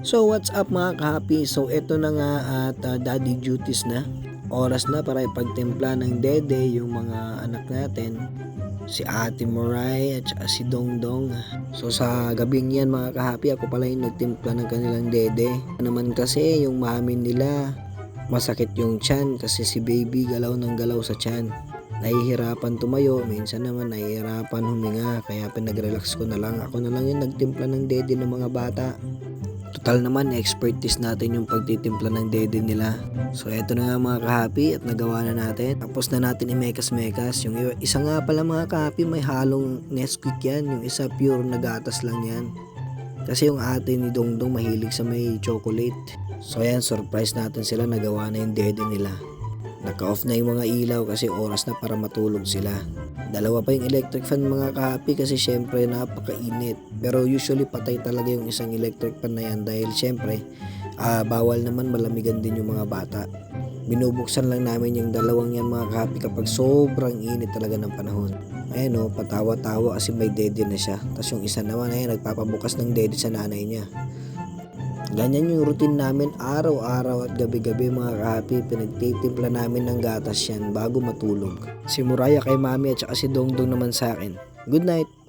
So what's up mga kahapi? So eto na nga at uh, daddy duties na. Oras na para ipagtimpla ng dede yung mga anak natin. Si Ate Moray at si Dongdong. So sa gabing yan mga kahapi ako pala yung nagtimpla ng kanilang dede. Naman kasi yung mami nila masakit yung tiyan kasi si baby galaw ng galaw sa tiyan. Nahihirapan tumayo, minsan naman nahihirapan huminga kaya pinag-relax ko na lang. Ako na lang yung nagtimpla ng dede ng mga bata. Total naman, expertise natin yung pagtitimpla ng dede nila. So, eto na nga mga kahapi at nagawa na natin. Tapos na natin i-mekas-mekas. Yung isa nga pala mga kahapi, may halong Nesquik yan. Yung isa pure na gatas lang yan. Kasi yung ate ni Dongdong mahilig sa may chocolate. So, ayan, surprise natin sila. Nagawa na yung dede nila. Naka-off na yung mga ilaw kasi oras na para matulog sila. Dalawa pa yung electric fan mga kahapi kasi syempre napakainit. Pero usually patay talaga yung isang electric fan na yan dahil syempre ah, bawal naman malamigan din yung mga bata. Binubuksan lang namin yung dalawang yan mga kahapi kapag sobrang init talaga ng panahon. Ayun o, patawa-tawa kasi may dede na siya. Tapos yung isa naman ay nagpapabukas ng dede sa nanay niya. Ganyan yung routine namin araw-araw at gabi-gabi mga kahapi. Pinagtitimpla namin ng gatas yan bago matulog. Si Muraya kay mami at saka si Dongdong naman sa akin. Good night!